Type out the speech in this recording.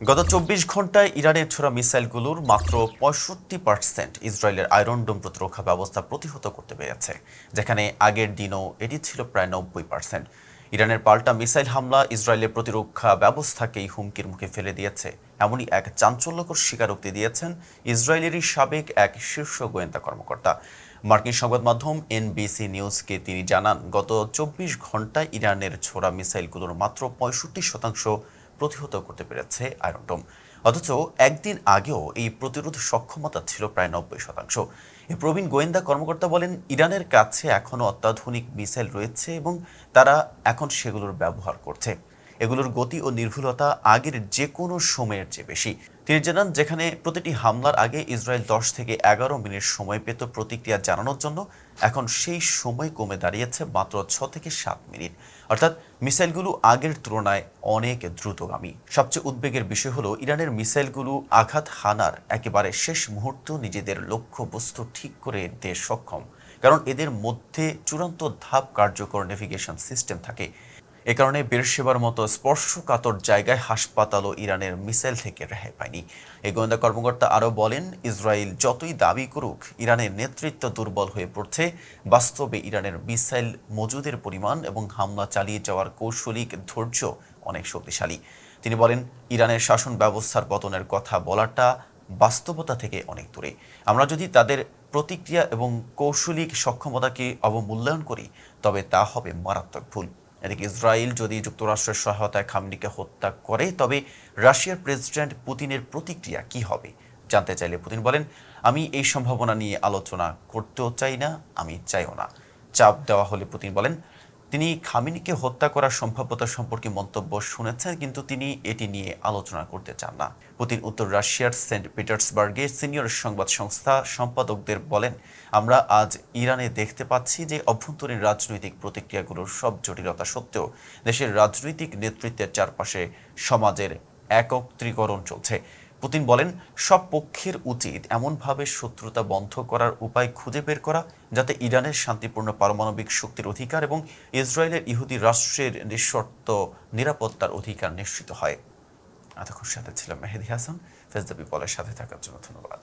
গত চব্বিশ ঘন্টায় ইরানের ছোড়া মিসাইলগুলোর মাত্র পঁয়ষট্টি পার্সেন্ট ইসরায়েলের আয়রন ডোম প্রতিরক্ষা ব্যবস্থা প্রতিহত করতে পেরেছে, যেখানে আগের দিনও এটি ছিল প্রায় নব্বই পার্সেন্ট। ইরানের পাল্টা মিসাইল হামলা ইসরায়েলের প্রতিরক্ষা ব্যবস্থাকেই হুমকির মুখে ফেলে দিয়েছে, এমনই এক চাঞ্চল্যকর স্বীকারোক্তি দিয়েছেন ইসরায়েলেরই সাবেক এক শীর্ষ গোয়েন্দা কর্মকর্তা। মার্কিন সংবাদ মাধ্যম এনবিসি নিউজকে তিনি জানান, গত চব্বিশ ঘন্টায় ইরানের ছোড়া মিসাইলগুলোর মাত্র পঁয়ষট্টি শতাংশ প্রতিহত করতে পেরেছে আয়রন ডোম অথচ একদিন আগেও এই প্রতিরোধ সক্ষমতা ছিল প্রায় নব্বই শতাংশ। প্রবীণ গোয়েন্দা কর্মকর্তা বলেন, ইরানের কাছে এখনও অত্যাধুনিক মিসাইল রয়েছে এবং তারা এখন সেগুলোর ব্যবহার করছে। এগুলোর গতি ও নির্ভুলতা আগের যে কোনো সময়ের চেয়ে বেশি। তিনি জানান, যেখানে প্রতিটি হামলার আগে ইসরায়েল দশ থেকে এগারো মিনিট সময় পেত প্রতিক্রিয়া জানানোর জন্য, এখন সেই সময় কমে দাঁড়িয়েছে মাত্র ছ থেকে সাত মিনিট। অর্থাৎ মিসাইলগুলো আগের তুলনায় অনেক দ্রুতগামী। সবচেয়ে উদ্বেগের বিষয় হলো, ইরানের মিসাইলগুলো আঘাত হানার একেবারে শেষ মুহূর্ত নিজেদের লক্ষ্যবস্তু ঠিক করে দিতে সক্ষম। কারণ এদের মধ্যে চূড়ান্ত ধাপ কার্যকর নেভিগেশন সিস্টেম থাকে। এ কারণে বেরসেবার মতো স্পর্শকাতর জায়গায় হাসপাতাল ও ইরানের মিসাইল থেকে রেহাই পায়নি। এই গোয়েন্দা কর্মকর্তা আরও বলেন, ইসরায়েল যতই দাবি করুক, ইরানের নেতৃত্ব দুর্বল হয়ে পড়ছে। বাস্তবে ইরানের মিসাইল মজুদের পরিমাণ এবং হামলা চালিয়ে যাওয়ার কৌশলিক ধৈর্য অনেক শক্তিশালী। তিনি বলেন, ইরানের শাসন ব্যবস্থার পতনের কথা বলাটা বাস্তবতা থেকে অনেক দূরে। আমরা যদি তাদের প্রতিক্রিয়া এবং কৌশলিক সক্ষমতাকে অবমূল্যায়ন করি, তবে তা হবে মারাত্মক ভুল। এদিকে ইসরায়েল যদি যুক্তরাষ্ট্রের সহায়তায় খামনিকে হত্যা করে, তবে রাশিয়ার প্রেসিডেন্ট পুতিনের প্রতিক্রিয়া কি হবে? জানতে চাইলে পুতিন বলেন, আমি এই সম্ভাবনা নিয়ে আলোচনা করতেও চাই না, আমি চাইও না। চাপ দেওয়া হলে পুতিন বলেন তিনি খামিনিকে হত্যা করার সম্ভাব্যতা সম্পর্কে মন্তব্য শুনেছেন, কিন্তু তিনি এটি নিয়ে আলোচনা করতে চান না। পুতিন উত্তর রাশিয়ার সেন্ট পিটার্সবার্গে সিনিয়র সংবাদ সংস্থা সম্পাদকদের বলেন, আমরা আজ ইরানে দেখতে পাচ্ছি যে অভ্যন্তরীণ রাজনৈতিক প্রতিক্রিয়াগুলোর সব জটিলতা সত্ত্বেও দেশের রাজনৈতিক নেতৃত্বের চারপাশে সমাজের একত্রীকরণ চলছে। পুতিন বলেন, সব পক্ষের উচিত এমনভাবে শত্রুতা বন্ধ করার উপায় খুঁজে বের করা যাতে ইরানের শান্তিপূর্ণ পারমাণবিক শক্তির অধিকার এবং ইসরায়েলের ইহুদি রাষ্ট্রের নিঃশর্ত নিরাপত্তার অধিকার নিশ্চিত হয়। এতক্ষণ সাথে ছিলাম মেহেদি হাসান। ফেজদাবি পলের সাথে থাকার জন্য ধন্যবাদ।